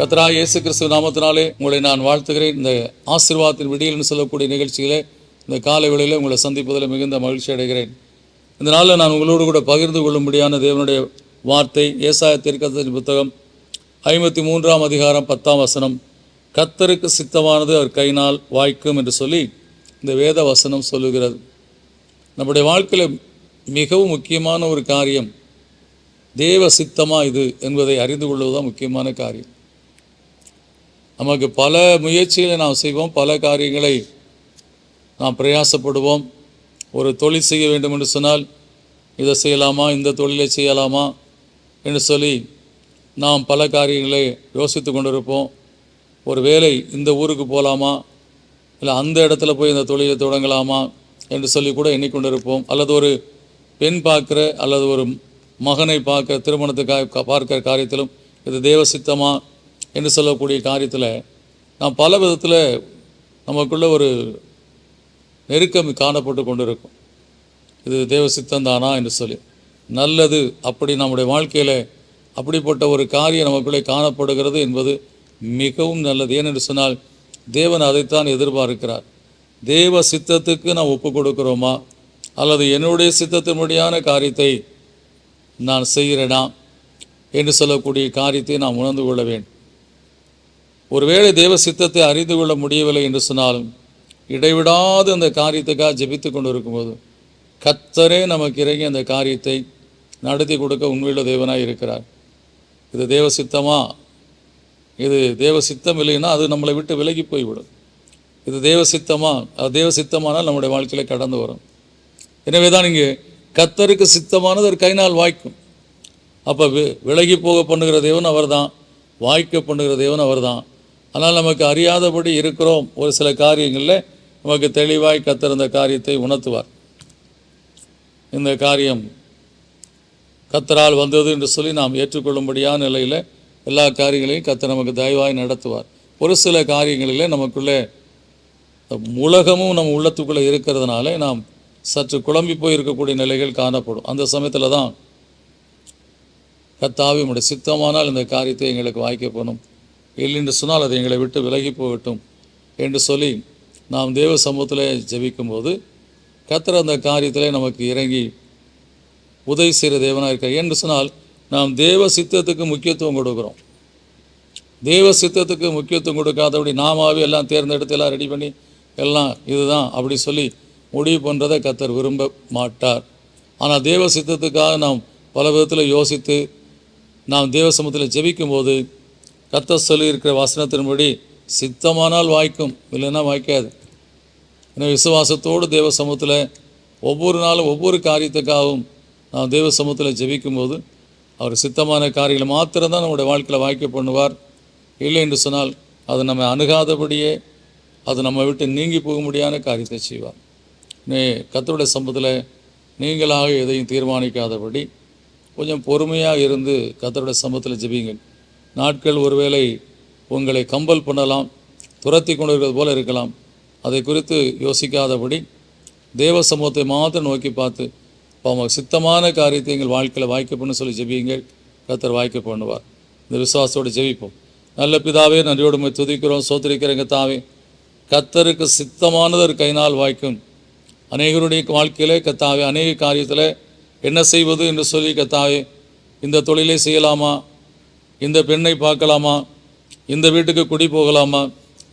கத்ரா இயேசு கிறிஸ்துவ நாமத்தினாலே உங்களை நான் வாழ்த்துகிறேன். இந்த ஆசீர்வாதத்தின் விடியல்னு சொல்லக்கூடிய நிகழ்ச்சியிலே இந்த காலை வேளையில் உங்களை சந்திப்பதில் மிகுந்த மகிழ்ச்சி அடைகிறேன். இந்த நாளில் நான் உங்களோடு கூட பகிர்ந்து கொள்ளும்படியான தேவனுடைய வார்த்தை ஏசாய தீர்க்கதரிசி புத்தகம் ஐம்பத்தி மூன்றாம் அதிகாரம் பத்தாம் வசனம். கத்தருக்கு சித்தமானது அவர் கையினால் வாய்க்கும் என்று சொல்லி இந்த வேத வசனம் சொல்லுகிறது. நம்முடைய வாழ்க்கையில் மிகவும் முக்கியமான ஒரு காரியம் தேவ சித்தமா இது என்பதை அறிந்து கொள்வதுதான் முக்கியமான காரியம். நமக்கு பல முயற்சிகளை நாம் செய்வோம். பல காரியங்களை நாம் பிரயாசப்படுவோம். ஒரு தொழில் செய்ய வேண்டும் என்று சொன்னால் இதை செய்யலாமா? இந்த தொழிலை செய்யலாமா? என்று சொல்லி நாம் பல காரியங்களை யோசித்து கொண்டிருப்போம். ஒரு வேலை இந்த ஊருக்கு போகலாமா இல்லை அந்த இடத்துல போய் இந்த தொழிலை தொடங்கலாமா? என்று சொல்லி கூட எண்ணிக்கொண்டிருப்போம். அல்லது ஒரு பெண் பார்க்குற அல்லது ஒரு மகனை பார்க்க திருமணத்துக்காக பார்க்கிற காரியத்திலும் இது தேவ சித்தமாக என்று சொல்லக்கூடிய காரியத்தில் நாம் பல விதத்தில் நமக்குள்ள ஒரு நெருக்கம் காணப்பட்டு கொண்டிருக்கும். இது தேவ சித்தந்தானா என்று சொல்லி. நல்லது அப்படி நம்முடைய வாழ்க்கையில் அப்படிப்பட்ட ஒரு காரியம் நமக்குள்ளே காணப்படுகிறது என்பது மிகவும் நல்லது. ஏனென்று சொன்னால் தேவன் அதைத்தான் எதிர்பார்க்கிறார். தேவ சித்தத்துக்கு நாம் ஒப்பு கொடுக்கிறோமா? அல்லது என்னுடைய சித்தத்தினுடையான காரியத்தை நான் செய்கிறேனா? என்று சொல்லக்கூடிய காரியத்தை நாம் உணர்ந்து கொள்ள வேண்டும். ஒருவேளை தேவ சித்தத்தை அறிந்து கொள்ள முடியவில்லை என்று சொன்னாலும் இடைவிடாது அந்த காரியத்துக்காக ஜெபித்து கொண்டு இருக்கும்போது கத்தரே நமக்கு இறங்கி அந்த காரியத்தை நடத்தி கொடுக்க உண்மையுள்ள தேவனாக இருக்கிறார். இது தேவ சித்தமா? இது தேவ சித்தம் இல்லைன்னா அது நம்மளை விட்டு விலகி போய்விடும். இது தேவ சித்தமா? அது தேவ சித்தமானால் நம்முடைய வாழ்க்கையில் கடந்து வரும். எனவே தான் இங்கே கத்தருக்கு சித்தமானது ஒரு கைனால் வாய்க்கும். அப்போ விலகி போக பண்ணுகிற தேவன் அவர்தான் வாய்க்க பண்ணுகிற தேவன் அவர்தான். ஆனால் நமக்கு அறியாதபடி இருக்கிறோம் ஒரு சில காரியங்களில் நமக்கு தெளிவாய் கத்திருந்த காரியத்தை உணர்த்துவார். இந்த காரியம் கத்தரால் வந்தது என்று சொல்லி நாம் ஏற்றுக்கொள்ளும்படியான நிலையில் எல்லா காரியங்களையும் கத்தர் நமக்கு தயவாய் நடத்துவார். ஒரு சில காரியங்களிலே நமக்குள்ளே உலகமும் நம்ம உள்ளத்துக்குள்ளே இருக்கிறதுனால நாம் சற்று குழம்பி போய் இருக்கக்கூடிய நிலைகள் காணப்படும். அந்த சமயத்தில் தான் கத்தாவி உடைய சித்தமானால் இந்த காரியத்தை எங்களுக்கு வாய்க்க போகணும். இல்லை என்று சொன்னால் அது எங்களை விட்டு விலகி போகட்டும் என்று சொல்லி நாம் தேவ சமூகத்தில் ஜெபிக்கும்போது கத்தர் அந்த காரியத்திலே நமக்கு இறங்கி உதவி செய்கிற தேவனாக இருக்கார். என்று சொன்னால் நாம் தேவ சித்தத்துக்கு முக்கியத்துவம் கொடுக்குறோம். தேவ சித்தத்துக்கு முக்கியத்துவம் கொடுக்காதபடி நாமாவே எல்லாம் தேர்ந்தெடுத்து எல்லாம் ரெடி பண்ணி எல்லாம் இதுதான் அப்படி சொல்லி முடிவு பண்ணுறதை கத்தர் விரும்ப மாட்டார். ஆனால் தேவ சித்தத்துக்காக நாம் பல விதத்தில் யோசித்து நாம் தேவ சமூகத்தில் ஜெபிக்கும்போது கத்த சொல்லியிருக்கிற வசனத்தின்படி சித்தமானால் வாய்க்கும் இல்லைன்னா வாய்க்காது. எனவே விசுவாசத்தோடு தேவ சமூகத்தில் ஒவ்வொரு நாளும் ஒவ்வொரு காரியத்துக்காகவும் நாம் தேவ சமூகத்தில் ஜெபிக்கும்போது அவர் சித்தமான காரியங்களை மாத்திரம்தான் நம்முடைய வாழ்க்கையில் வாய்க்க பண்ணுவார். இல்லை என்று சொன்னால் அது நம்ம அணுகாதபடியே அது நம்ம விட்டு நீங்கி போக முடியாத காரியத்தை செய்வார். நே கத்தருடைய சம்பத்தில் நீங்களாக எதையும் தீர்மானிக்காதபடி கொஞ்சம் பொறுமையாக இருந்து கத்தருடைய சம்பத்தில் ஜெபிங்கள் நாட்கள் ஒருவேளை உங்களை கம்பல் பண்ணலாம் துரத்தி கொண்டிருக்கிறது போல இருக்கலாம். அதை குறித்து யோசிக்காதபடி தேவ சமூகத்தை மாத்திரம் நோக்கி பார்த்து அவங்க சித்தமான காரியத்தை எங்கள் வாழ்க்கையில் வாய்க்க சொல்லி ஜெபியுங்கள். கத்தர் வாய்க்க பண்ணுவார். இந்த விசுவாசத்தோடு ஜெபிப்போம். நல்ல பிதாவே நன்றியோடு துதிக்கிறோம் சோத்திரிக்கிறேங்க தாவே. கத்தருக்கு சித்தமானது ஒரு கைனால் வாய்க்கும். அநேகருடைய வாழ்க்கையிலே கத்தாவே அநேக காரியத்தில் என்ன செய்வது என்று சொல்லி கத்தாவே இந்த தொழிலை செய்யலாமா? இந்த பெண்ணை பார்க்கலாமா? இந்த வீட்டுக்கு குடி போகலாமா?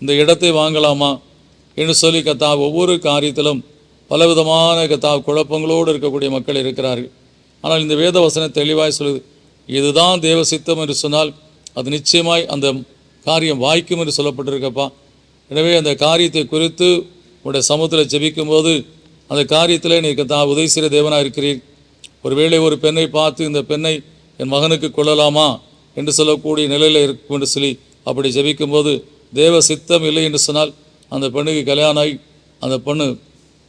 இந்த இடத்தை வாங்கலாமா? என்று சொல்லி கத்தா ஒவ்வொரு காரியத்திலும் பலவிதமான கத்தா குழப்பங்களோடு இருக்கக்கூடிய மக்கள் இருக்கிறார்கள். ஆனால் இந்த வேத வசனம் தெளிவாய் சொல்லுது இதுதான் தேவ சித்தம் என்று சொன்னால் அது நிச்சயமாய் அந்த காரியம் வாய்க்கும் என்று சொல்லப்பட்டிருக்கப்பா. எனவே அந்த காரியத்தை குறித்து உடைய சமூகத்தில் ஜெபிக்கும்போது அந்த காரியத்தில் நீ கத்தா உதவி செய்கிற தேவனாக இருக்கிறீர் ஒருவேளை ஒரு பெண்ணை பார்த்து இந்த பெண்ணை என் மகனுக்கு கொள்ளலாமா என்று சொல்லக்கூடிய நிலையில் இருக்கும் என்று சொல்லி அப்படி ஜெபிக்கும்போது தேவ சித்தம் இல்லை என்று சொன்னால் அந்த பெண்ணுக்கு கல்யாணம் ஆகி அந்த பெண்ணு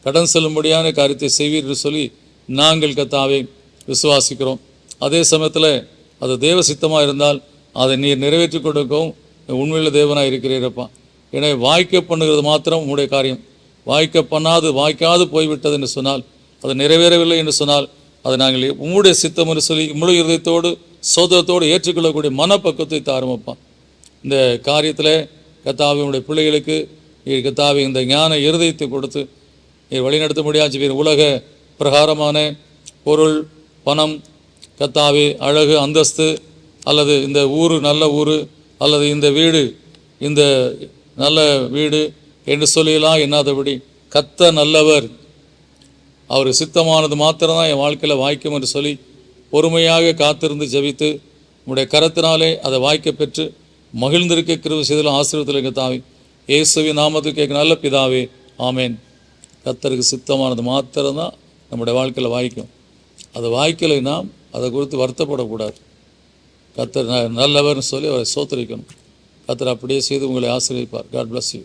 கடன் செல்லும்படியான காரியத்தை செய்வீர் என்று சொல்லி நாங்கள் கத்தாவே விசுவாசிக்கிறோம். அதே சமயத்தில் அது தேவ சித்தமாக இருந்தால் அதை நீர் நிறைவேற்றி கொடுக்கவும் உண்மையில் தேவனாக இருக்கிறீரப்பா. எனவே வாய்க்க பண்ணுகிறது மாத்திரம் உங்களுடைய காரியம். வாய்க்க பண்ணாது வாய்க்காது போய்விட்டது என்று சொன்னால் அது நிறைவேறவில்லை என்று சொன்னால் அதை நாங்கள் உங்களுடைய சித்தம் என்று சொல்லி முழு இருதயத்தோடு சோதரத்தோடு ஏற்றுக்கொள்ளக்கூடிய மனப்பக்குவத்தை தாருமப்பா இந்த காரியத்தில் கத்தாவினுடைய பிள்ளைகளுக்கு கத்தாவி இந்த ஞான இருதயத்தை கொடுத்து நீர் வழிநடத்த முடியாது உலக பிரகாரமான பொருள் பணம் கத்தாவி அழகு அந்தஸ்து அல்லது இந்த ஊர் நல்ல ஊர் அல்லது இந்த வீடு இந்த நல்ல வீடு என்று சொல்லியெல்லாம் என்னாதபடி கத்த நல்லவர். அவர் சித்தமானது மாத்திரம்தான் என் வாழ்க்கையில் வாய்க்கும் என்று சொல்லி பொறுமையாக காத்திருந்து ஜபித்து உங்களுடைய கரத்தினாலே அதை வாய்க்க பெற்று மகிழ்ந்திருக்க கிருவு செய்தலும் ஆசீர்வத்தில் தாவி இயேசுவின் நாமத்துக்கு கேட்க நல்ல பிதாவே ஆமேன். கத்தருக்கு சித்தமானது மாத்திரம்தான் நம்முடைய வாழ்க்கையில் வாய்க்கும். அதை வாய்க்கலை நாம் அதை குறித்து வருத்தப்படக்கூடாது. கத்தர் ந- நல்லவர்னு சொல்லி அவரை சோத்தரிக்கணும். கத்தர் அப்படியே செய்து உங்களை ஆசிரியப்பார் காட் பிளஸ் யூ